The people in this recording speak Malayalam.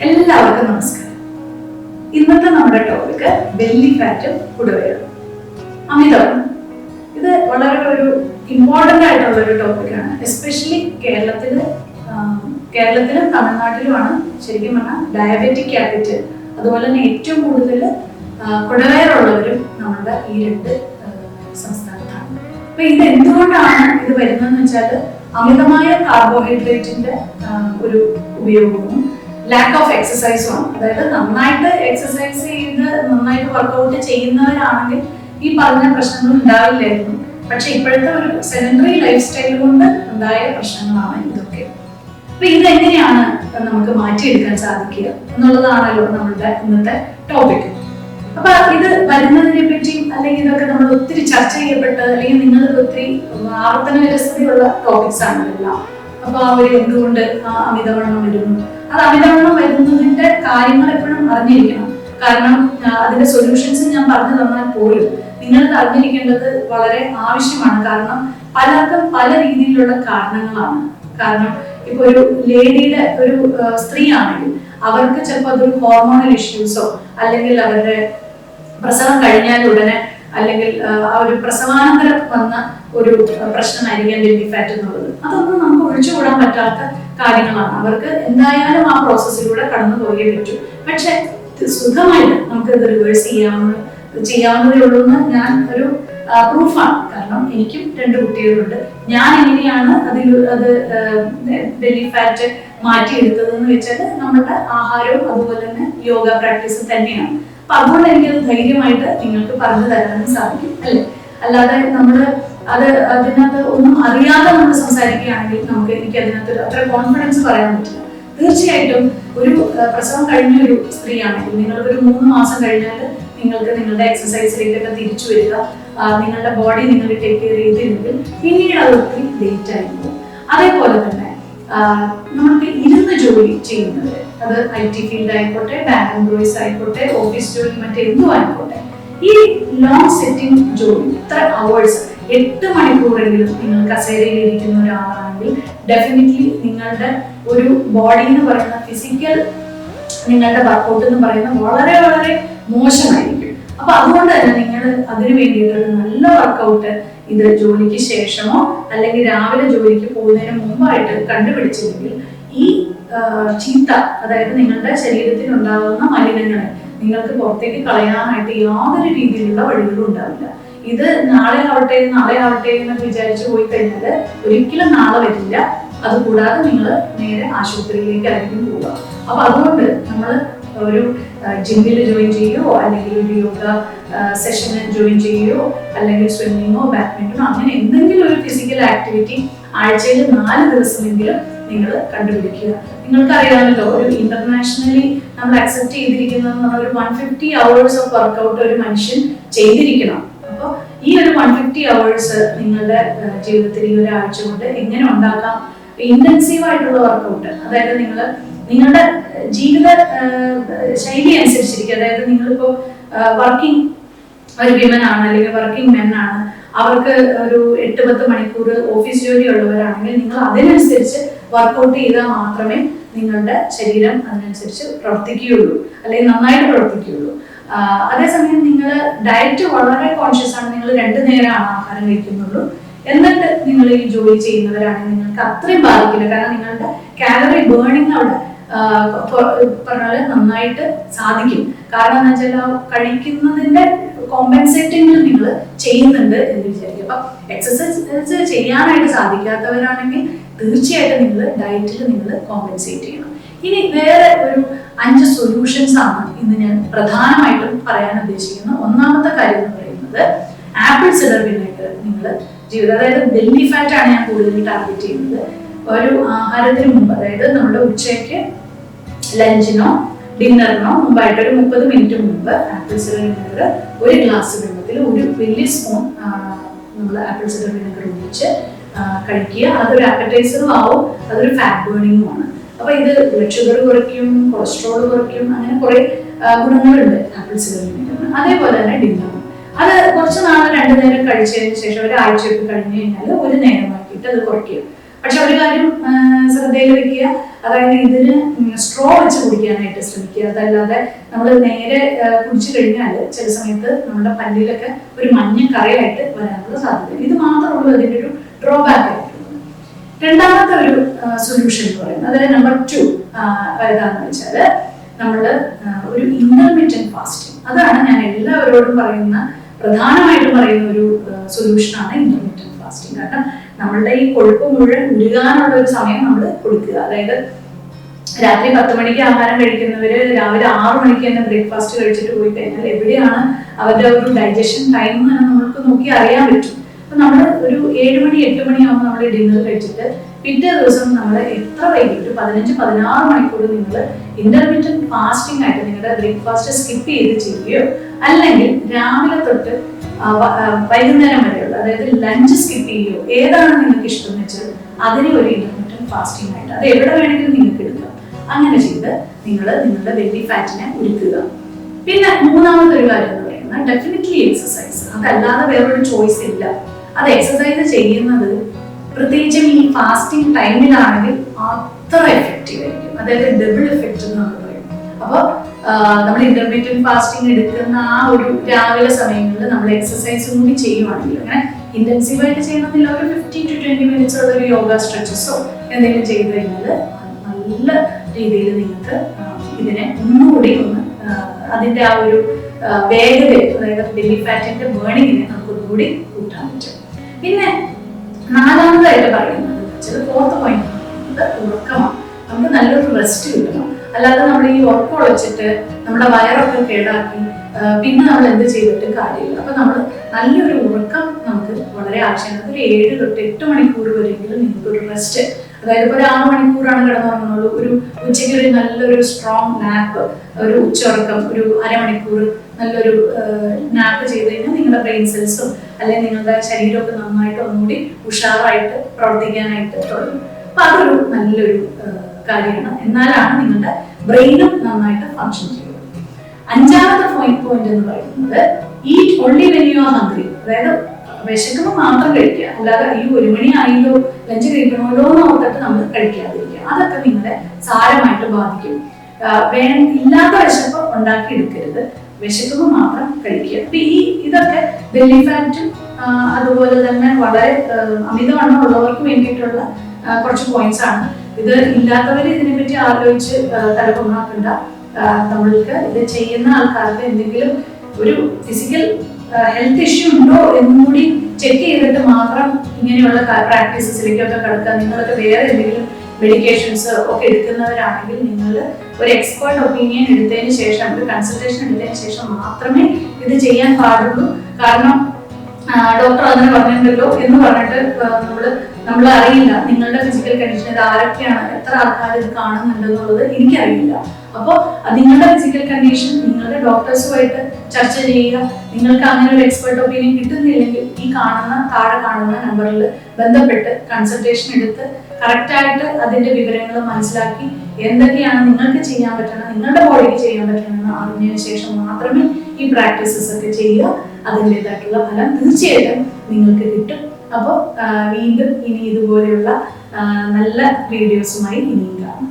എല്ലാവർക്കും നമസ്കാരം. ഇന്നത്തെ നമ്മുടെ ടോപ്പിക് ബെല്ലി ഫാറ്റും കുടവയറും അമിതം. ഇത് വളരെ ഒരു ഇമ്പോർട്ടന്റ് ആയിട്ടുള്ള ഒരു ടോപ്പിക്കാണ് എസ്പെഷ്യലി കേരളത്തിൽ കേരളത്തിലും തമിഴ്നാട്ടിലുമാണ് ശരിക്കും പറഞ്ഞാൽ ഡയബറ്റിക് ക്യാപിറ്റൽ അതുപോലെ തന്നെ ഏറ്റവും കൂടുതൽ കുടവയറുള്ളവരും നമ്മുടെ ഈ രണ്ട് സംസ്ഥാനത്താണ്. അപ്പൊ ഇത് എന്തുകൊണ്ടാണ് ഇത് വരുന്നതെന്ന് വെച്ചാൽ അമിതമായ കാർബോഹൈഡ്രേറ്റിന്റെ ഒരു ഉപയോഗവും ലാക്ക് ഓഫ് എക്സസൈസും അതായത് നന്നായിട്ട് എക്സസൈസ് ചെയ്ത് നന്നായിട്ട് വർക്കൗട്ട് ചെയ്യുന്നവരാണെങ്കിൽ ഈ പറഞ്ഞ പ്രശ്നങ്ങൾ ഉണ്ടാവില്ലായിരുന്നു. പക്ഷെ ഇപ്പോഴത്തെ ഒരു സെഡൻഡറി ലൈഫ് സ്റ്റൈൽ കൊണ്ട് ഉണ്ടായ പ്രശ്നങ്ങളാണ് ഇതൊക്കെ. അപ്പൊ ഇതെങ്ങനെയാണ് നമുക്ക് മാറ്റിയെടുക്കാൻ സാധിക്കുക എന്നുള്ളതാണല്ലോ നമ്മളുടെ ഇന്നത്തെ ടോപ്പിക് അപ്പൊ ഇത് വരുന്നതിനെ പറ്റിയും അല്ലെങ്കിൽ ഇതൊക്കെ നമ്മൾ ഒത്തിരി ചർച്ച ചെയ്യപ്പെട്ട അല്ലെങ്കിൽ നിങ്ങൾ ഒത്തിരി ആവർത്തന വിരസതയുള്ള ടോപ്പിക്സ് ആണല്ലോ അപ്പൊ അപ്പൊ അവർ എന്തുകൊണ്ട് ആ അമിതവണ്ണം വരുന്നു അത് അമിതവണ്ണം വരുന്നതിന്റെ കാര്യങ്ങൾ എപ്പോഴും അറിഞ്ഞിരിക്കണം. കാരണം അതിന്റെ സൊല്യൂഷൻസ് ഞാൻ പറഞ്ഞു തന്നാൽ പോലും നിങ്ങൾക്ക് അറിഞ്ഞിരിക്കേണ്ടത് വളരെ ആവശ്യമാണ്. കാരണം പലർക്കും പല രീതിയിലുള്ള കാരണങ്ങളാണ്. കാരണം ഇപ്പൊ ഒരു ലേഡിയുടെ ഒരു സ്ത്രീ ആണെങ്കിൽ അവർക്ക് ചിലപ്പോൾ അതൊരു ഹോർമോണൽ ഇഷ്യൂസോ അല്ലെങ്കിൽ അവരുടെ പ്രസവം കഴിഞ്ഞാൽ ഉടനെ അല്ലെങ്കിൽ ആ, ഒരു പ്രസവാനന്തരം വന്ന ഒരു പ്രശ്നമായിരിക്കും ബേബി ഫാറ്റ് എന്നുള്ളത്. അതൊന്നും നമുക്ക് ഒഴിച്ചുകൂടാൻ പറ്റാത്ത കാര്യങ്ങളാണ്. അവർക്ക് എന്തായാലും ആ പ്രോസസ്സിലൂടെ കടന്നു പോയേ പറ്റൂ. പക്ഷെ സുഖമായിട്ട് നമുക്ക് ഇത് റിവേഴ്സ് ചെയ്യാവുന്ന ചെയ്യാവുന്നതേ ഉള്ളൂ എന്ന് ഞാൻ ഒരു പ്രൂഫാണ് കാരണം എനിക്കും രണ്ട് കുട്ടികളുണ്ട്. ഞാൻ എങ്ങനെയാണ് അതിൽ അത് ബെല്ലി ഫാറ്റ് മാറ്റിയെടുത്തതെന്ന് വെച്ചാൽ നമ്മുടെ ആഹാരവും അതുപോലെ തന്നെ യോഗ പ്രാക്ടീസും തന്നെയാണ്. അപ്പൊ അതുകൊണ്ട് എനിക്കത് ധൈര്യമായിട്ട് നിങ്ങൾക്ക് പറഞ്ഞു തരാനും സാധിക്കും അല്ലേ? അല്ലാതെ നമ്മൾ അത് അതിനകത്ത് ഒന്നും അറിയാതെ നമ്മൾ സംസാരിക്കുകയാണെങ്കിൽ നമുക്ക് എനിക്ക് അതിനകത്ത് അത്ര കോൺഫിഡൻസ് പറയാൻ പറ്റില്ല. തീർച്ചയായിട്ടും ഒരു പ്രസവം കഴിഞ്ഞ ഒരു സ്ത്രീയാണെങ്കിൽ നിങ്ങൾക്ക് ഒരു മൂന്ന് മാസം കഴിഞ്ഞാൽ നിങ്ങൾക്ക് നിങ്ങളുടെ എക്സസൈസിലേക്കൊക്കെ തിരിച്ചു വരിക. നിങ്ങളുടെ ബോഡി നിങ്ങൾ ടേക്ക് കെയർ ചെയ്തിരുന്നെങ്കിൽ പിന്നീട് അത് ഒത്തിരി ലേറ്റ് ആയിരുന്നു അതേപോലെ തന്നെ ആ, നമുക്ക് ഇരുന്ന് ജോലി ചെയ്യുന്നത്. അത് ഐ ടി ഫീൽഡ് ആയിക്കോട്ടെ ബാങ്ക് എംപ്ലോയീസ് ആയിക്കോട്ടെ ഓഫീസ് ജോലി മറ്റെന്തും ആയിക്കോട്ടെ. ഈ ലോങ് സെറ്റിംഗ് ജോലി ഇത്ര അവേഴ്സ് എട്ട് മണിക്കൂറെങ്കിലും നിങ്ങൾ കസേരയിൽ ഇരിക്കുന്ന ഒരാളാണെങ്കിൽ ഡെഫിനറ്റ്ലി നിങ്ങളുടെ ഒരു ബോഡി എന്ന് പറയുന്ന ഫിസിക്കൽ നിങ്ങളുടെ വർക്കൗട്ട് എന്ന് പറയുന്നത് വളരെ വളരെ മോശമായിരിക്കും. അപ്പൊ അതുകൊണ്ട് തന്നെ നിങ്ങൾ അതിനു വേണ്ടിയിട്ട് ഒരു നല്ല വർക്കൗട്ട് ഇത് ജോലിക്ക് ശേഷമോ അല്ലെങ്കിൽ രാവിലെ ജോലിക്ക് പോകുന്നതിന് മുമ്പായിട്ട് കണ്ടുപിടിച്ചില്ലെങ്കിൽ ഈ ചീത്ത അതായത് നിങ്ങളുടെ ശരീരത്തിൽ ഉണ്ടാകുന്ന മലിനങ്ങളെ നിങ്ങൾക്ക് പുറത്തേക്ക് കളയാനായിട്ട് യാതൊരു രീതിയിലുള്ള വഴികളും ഉണ്ടാവില്ല. ഇത് നാളെ ആവട്ടെ നാളെ ആവട്ടെ എന്ന് വിചാരിച്ചു പോയി കഴിഞ്ഞാൽ ഒരിക്കലും നാളെ വരില്ല. അതുകൂടാതെ നിങ്ങൾ നേരെ ആശുപത്രിയിലേക്ക് ആയിരിക്കും പോവുക. അപ്പൊ അതുകൊണ്ട് നമ്മൾ ഒരു ജിമ്മിൽ ജോയിൻ ചെയ്യുകയോ അല്ലെങ്കിൽ ഒരു യോഗ സെഷനിൽ ജോയിൻ ചെയ്യുകയോ അല്ലെങ്കിൽ സ്വിമ്മിങ്ങോ ബാഡ്മിന്റണോ അങ്ങനെ എന്തെങ്കിലും ഒരു ഫിസിക്കൽ ആക്ടിവിറ്റി ആഴ്ചയിൽ നാല് ദിവസമെങ്കിലും നിങ്ങൾ കണ്ടുപിടിക്കുക. നിങ്ങൾക്കറിയാമല്ലോ ഒരു ഇന്റർനാഷണലി നമ്മൾ അക്സെപ്റ്റ് ചെയ്തിരിക്കുന്ന ഒരു one fifty hours of workout ഒരു മനുഷ്യൻ ചെയ്തിരിക്കണം. അപ്പോൾ ഈ ഒരു വൺ ഫിഫ്റ്റി അവേഴ്സ് നിങ്ങളുടെ ജീവിതത്തിൽ ഈ ആഴ്ച കൊണ്ട് എങ്ങനെ ഉണ്ടാക്കാം? ഇന്റൻസീവ് ആയിട്ടുള്ള വർക്കൗട്ട് അതായത് നിങ്ങൾ നിങ്ങളുടെ ജീവിത ശൈലി അനുസരിച്ചിരിക്കും. അതായത് നിങ്ങളിപ്പോ വർക്കിംഗ് ഒരു വിമൻ ആണ് അല്ലെങ്കിൽ വർക്കിംഗ് മെൻ ആണ്. അവർക്ക് ഒരു എട്ട് പത്ത് മണിക്കൂർ ഓഫീസ് ജോലി ഉള്ളവരാണെങ്കിൽ നിങ്ങൾ അതിനനുസരിച്ച് വർക്കൗട്ട് ചെയ്താൽ മാത്രമേ നിങ്ങളുടെ ശരീരം അതിനനുസരിച്ച് പ്രവർത്തിക്കുകയുള്ളൂ. അല്ലെങ്കിൽ നന്നായിട്ട് പ്രവർത്തിക്കുകയുള്ളൂ. അതേസമയം നിങ്ങൾ ഡയറ്റ് വളരെ കോൺഷ്യസ് ആണ്. നിങ്ങൾ രണ്ടു നേരമാണ് ആഹാരം കഴിക്കുന്നുള്ളൂ. എന്നിട്ട് നിങ്ങൾ ഈ ജോലി ചെയ്യുന്നവരാണെങ്കിൽ നിങ്ങൾക്ക് അത്രയും ബാധിക്കില്ല. കാരണം നിങ്ങളുടെ കാലറി ബേണിംഗ് അവിടെ പറഞ്ഞാൽ നന്നായിട്ട് സാധിക്കും. കാരണം എന്താ വെച്ചാൽ കഴിക്കുന്നതിന്റെ കോമ്പൻസേറ്റിംഗ് നിങ്ങൾ ചെയ്യുന്നുണ്ട് എന്ന് വിചാരിക്കും. അപ്പൊ എക്സസൈസ് ചെയ്യാനായിട്ട് സാധിക്കാത്തവരാണെങ്കിൽ തീർച്ചയായിട്ടും നിങ്ങൾ ഡയറ്റിൽ നിങ്ങൾ കോമ്പൻസേറ്റ് ചെയ്യണം. ഇനി വേറെ ഒരു അഞ്ച് സൊല്യൂഷൻസ് ആണ് ഇന്ന് ഞാൻ പ്രധാനമായിട്ടും പറയാൻ ഉദ്ദേശിക്കുന്നത്. ഒന്നാമത്തെ കാര്യം എന്ന് പറയുന്നത് ആപ്പിൾ സിഡർ വിനേഗർ നിങ്ങൾ ജീവിതം അതായത് ബെല്ലി ഫാറ്റ് ആണ് ഞാൻ കൂടുതൽ ടാർഗറ്റ് ചെയ്യുന്നത്. ഒരു ആഹാരത്തിന് മുമ്പ് അതായത് നമ്മുടെ ഉച്ചയ്ക്ക് ലഞ്ചിനോ ഡിന്നറിനോ മുമ്പായിട്ട് ഒരു മുപ്പത് മിനിറ്റ് മുമ്പ് ആപ്പിൾ സിഡർ വിനെഗർ ഒരു ഗ്ലാസ് വെള്ളത്തിൽ ഒരു വലിയ സ്പൂൺ നമ്മൾ ആപ്പിൾ സിഡർ വിനെഗർ ആ, കഴിക്കുക. അതൊരു അപ്പറ്റൈസറും ആവും. അതൊരു ഫാറ്റ് ബേണിങ്ങും ആണ്. അപ്പൊ ഇത് ബ്ലഡ് ഷുഗർ കുറയ്ക്കും കൊളസ്ട്രോൾ കുറയ്ക്കും അങ്ങനെ കുറെ ഗുണങ്ങളുണ്ട് ആപ്പിൾ സിഡർ വിനെഗറിന് അതേപോലെ തന്നെ ഡിന്നറും അത് കുറച്ച് നാൾ രണ്ടു നേരം കഴിച്ചതിന് ശേഷം ഒരാഴ്ചയൊക്കെ കഴിഞ്ഞു കഴിഞ്ഞാൽ ഒരു നേരമാക്കിയിട്ട് അത് കുറയ്ക്കുക. പക്ഷെ ഒരു കാര്യം ശ്രദ്ധയിൽ വെക്കുക അതായത് ഇതിന് സ്ട്രോ വെച്ച് കുടിക്കാനായിട്ട് ശ്രമിക്കുക. അതല്ലാതെ നമ്മൾ നേരെ കുടിച്ചു കഴിഞ്ഞാൽ ചില സമയത്ത് നമ്മുടെ പല്ലിലൊക്കെ ഒരു മഞ്ഞ കറയായിട്ട് വരാനുള്ള സാധ്യത. ഇത് മാത്രമേ ഉള്ളൂ അതിന്റെ ഒരു ഡ്രോബാക്ക് ആയിട്ടുള്ളത് രണ്ടാമത്തെ ഒരു സൊല്യൂഷൻ എന്ന് പറയുന്നത് അതായത് നമ്പർ ടു ഏതാണെന്ന് വെച്ചാൽ നമ്മൾ ഒരു ഇന്റർമീഡിയറ്റ് ഫാസ്റ്റിംഗ് അതാണ് ഞാൻ എല്ലാവരോടും പറയുന്ന പ്രധാനമായിട്ടും പറയുന്ന ഒരു സൊല്യൂഷനാണ് ഇന്റർമീഡിയറ്റ് ഫാസ്റ്റിംഗ് കാരണം നമ്മളുടെ ഈ കൊഴുപ്പ് മുഴുവൻ ഉരുകാനുള്ള ഒരു സമയം നമ്മൾ കൊടുക്കുക. അതായത് രാത്രി പത്ത് മണിക്ക് ആഹാരം കഴിക്കുന്നവര് രാവിലെ ആറു മണിക്ക് തന്നെ ബ്രേക്ക്ഫാസ്റ്റ് കഴിച്ചിട്ട് പോയി കഴിഞ്ഞാൽ എവിടെയാണ് അവരുടെ ഒരു ഡൈജഷൻ ടൈം എന്ന് നമുക്ക് നോക്കി അറിയാൻ പറ്റും. അപ്പൊ നമ്മൾ ഒരു ഏഴ് മണി എട്ട് മണിയാകുമ്പോൾ നമ്മൾ ഡിന്നർ കഴിച്ചിട്ട് പിറ്റേ ദിവസം നമ്മൾ എത്ര വൈകിട്ട് പതിനഞ്ച് പതിനാറ് മണിക്കൂർ നിങ്ങൾ ഇന്റർമീഡിയറ്റ് ഫാസ്റ്റിംഗ് ആയിട്ട് നിങ്ങളുടെ ബ്രേക്ക്ഫാസ്റ്റ് സ്കിപ്പ് ചെയ്ത് ചെയ്യുകയോ അല്ലെങ്കിൽ രാവിലെ തൊട്ട് വൈകുന്നേരം വരെയുള്ള അതായത് ലഞ്ച് സ്കിപ്പ് ചെയ്യുകയോ ഏതാണ് നിങ്ങൾക്ക് ഇഷ്ടം എന്ന് വെച്ചാൽ അതിനെ ഒരു ഇന്റർമീഡിയറ്റ് ഫാസ്റ്റിംഗ് ആയിട്ട് അത് എവിടെ വേണമെങ്കിലും നിങ്ങൾക്ക് എടുക്കാം. അങ്ങനെ ചെയ്ത് നിങ്ങൾ നിങ്ങളുടെ ബെല്ലി ഫാറ്റിനെ ഒരുക്കുക പിന്നെ മൂന്നാമത്തെ ഒരു കാര്യം എന്ന് പറയുന്നത് ഡെഫിനറ്റ്ലി എക്സസൈസ് അതല്ലാതെ വേറൊരു ചോയ്സ് ഇല്ല. അത് എക്സസൈസ് ചെയ്യുന്നത് പ്രത്യേകിച്ചും ഈ ഫാസ്റ്റിംഗ് ടൈമിലാണെങ്കിൽ അത്ര എഫക്റ്റീവ് ആയിരിക്കും. അതായത് ഡബിൾ എഫക്റ്റ് എന്ന് നമ്മൾ പറയും അപ്പോൾ നമ്മൾ ഇന്റർമീഡിയറ്റ് ഫാസ്റ്റിംഗ് എടുക്കുന്ന ആ ഒരു രാവിലെ സമയങ്ങളിൽ നമ്മൾ എക്സസൈസ് കൂടി ചെയ്യുവാണെങ്കിൽ അങ്ങനെ ഇന്റൻസീവ് ആയിട്ട് ചെയ്യുന്നതിൽ ഒരു ഫിഫ്റ്റീൻ ടു ട്വന്റി മിനിറ്റ്സ് ഉള്ള ഒരു യോഗ സ്ട്രെച്ചസോ എന്തെങ്കിലും ചെയ്തു കഴിഞ്ഞാൽ നല്ല രീതിയിൽ നിങ്ങൾക്ക് ഇതിനെ ഒന്നുകൂടി ഒന്ന് അതിന്റെ ആ ഒരു വേഗത അതായത് ബെല്ലി ഫാറ്റിന്റെ ബേണിങ്ങിനെ നമുക്ക് ഒന്നുകൂടി കൂട്ടാൻ പറ്റും. പിന്നെ നാലാമതായിട്ട് പറയുന്നത് ഫോർത്ത് പോയിന്റ് ഉറക്കമാണ്. നമുക്ക് നല്ലൊരു റെസ്റ്റ് കിട്ടണം. അല്ലാതെ നമ്മൾ ഈ ഉറക്കം ഒളിച്ചിട്ട് നമ്മുടെ വയറൊക്കെ കേടാക്കി പിന്നെ നമ്മൾ എന്ത് ചെയ്തിട്ട് കാര്യമില്ല. അപ്പൊ നമ്മൾ നല്ലൊരു ഉറക്കം നമുക്ക് വളരെ ആവശ്യമാണ്. ഒരു ഏഴ് തൊട്ട് എട്ട് മണിക്കൂർ വരെയെങ്കിലും നിങ്ങൾക്ക് ഒരു റെസ്റ്റ് അതായത് ഇപ്പോൾ ഒരു ആറ് മണിക്കൂറാണ് കിടന്നുറങ്ങുന്നുള്ളൂ ഒരു ഉച്ചയ്ക്ക് ഒരു നല്ലൊരു സ്ട്രോങ് നാപ്പ് ഒരു ഉച്ചയുറക്കം ഒരു അരമണിക്കൂർ നല്ലൊരു നാപ്പ് ചെയ്ത് കഴിഞ്ഞാൽ നിങ്ങളുടെ ബ്രെയിൻ സെൽസും അല്ലെങ്കിൽ നിങ്ങളുടെ ശരീരമൊക്കെ നന്നായിട്ട് ഒന്നുകൂടി ഉഷാറായിട്ട് പ്രവർത്തിക്കാനായിട്ട് തുടങ്ങും. അപ്പൊ അതൊരു നല്ലൊരു കാര്യമാണ്. എന്നാലാണ് നിങ്ങളുടെ ബ്രെയിനും നന്നായിട്ട് ഫങ്ഷൻ ചെയ്യുന്നത്. അഞ്ചാമത്തെ പോയിന്റ് പോയിന്റ് എന്ന് പറയുന്നത് ഈ ഒള്ളി വെനിയോ മന്ത്രി അതായത് വിശക്കുമ്പോൾ മാത്രം കഴിക്കുക. അല്ലാതെ ഈ ഒരു മണി ആയില്ലോ ലഞ്ച് കഴിക്കണമല്ലോ എന്ന് ഓർത്തിട്ട് നമ്മൾ കഴിക്കാതിരിക്കുക. അതൊക്കെ നിങ്ങളെ സാരമായിട്ട് ബാധിക്കും. വേണ ഇല്ലാത്ത വിശപ്പ് ഉണ്ടാക്കി എടുക്കരുത് വിശക്കുമ്പോൾ മാത്രം കഴിക്കുക. അപ്പൊ ഈ ഇതൊക്കെ ബെല്ലി ഫാറ്റും അതുപോലെ തന്നെ വളരെ അമിതവണ്ണം ഉള്ളവർക്ക് വേണ്ടിയിട്ടുള്ള കുറച്ച് പോയിന്റ്സ് ആണ്. ഇത് ഇല്ലാത്തവർ ഇതിനെപ്പറ്റി ആലോചിച്ച് തലപ്പൊന്നാക്കണ്ട നമ്മൾക്ക് ഇത് ചെയ്യുന്ന ആൾക്കാർക്ക് എന്തെങ്കിലും ഒരു ഫിസിക്കൽ ഹെൽത്ത് ഇഷ്യൂ ഉണ്ടോ എന്നും കൂടി ചെക്ക് ചെയ്തിട്ട് മാത്രം ഇങ്ങനെയുള്ള പ്രാക്ടീസസിലേക്കൊക്കെ കിടക്കുക നിങ്ങളൊക്കെ വേറെ എന്തെങ്കിലും മെഡിക്കേഷൻസ് ഒക്കെ എടുക്കുന്നവരാണെങ്കിൽ നിങ്ങൾ ഒരു എക്സ്പേർട്ട് ഒപ്പീനിയൻ എടുത്തതിന് ശേഷം ഒരു കൺസൾട്ടേഷൻ എടുത്തതിന് ശേഷം മാത്രമേ ഇത് ചെയ്യാൻ പാടുള്ളൂ. കാരണം ഡോക്ടർ അങ്ങനെ പറഞ്ഞിട്ടുണ്ടല്ലോ എന്ന് പറഞ്ഞിട്ട് നമ്മൾ നമ്മൾ അറിയില്ല നിങ്ങളുടെ ഫിസിക്കൽ കണ്ടീഷൻ ഇത് ആരൊക്കെയാണ് എത്ര ആൾക്കാർ ഇത് കാണുന്നുണ്ടെന്നുള്ളത് എനിക്കറിയില്ല. അപ്പോൾ നിങ്ങളുടെ ഫിസിക്കൽ കണ്ടീഷൻ നിങ്ങളുടെ ഡോക്ടേഴ്സുമായിട്ട് ചർച്ച ചെയ്യുക നിങ്ങൾക്ക് അങ്ങനെ ഒരു എക്സ്പെർട്ട് ഒപ്പീനിയൻ കിട്ടുന്നില്ലെങ്കിൽ ഈ കാണുന്ന താഴെ കാണുന്ന നമ്പറിൽ ബന്ധപ്പെട്ട് കൺസൾട്ടേഷൻ എടുത്ത് കറക്റ്റായിട്ട് അതിന്റെ വിവരങ്ങൾ മനസ്സിലാക്കി എന്തൊക്കെയാണ് നിങ്ങൾക്ക് ചെയ്യാൻ പറ്റണം നിങ്ങളുടെ ബോഡിക്ക് ചെയ്യാൻ പറ്റണമെന്ന് അറിഞ്ഞതിന് ശേഷം മാത്രമേ ഈ പ്രാക്ടീസസ് ഒക്കെ ചെയ്യുക. അതിന്റെതായിട്ടുള്ള ഫലം തീർച്ചയായിട്ടും നിങ്ങൾക്ക് കിട്ടും. അപ്പോൾ വീണ്ടും ഇനി ഇതുപോലെയുള്ള നല്ല വീഡിയോസുമായി ഇനിയും കാണാം.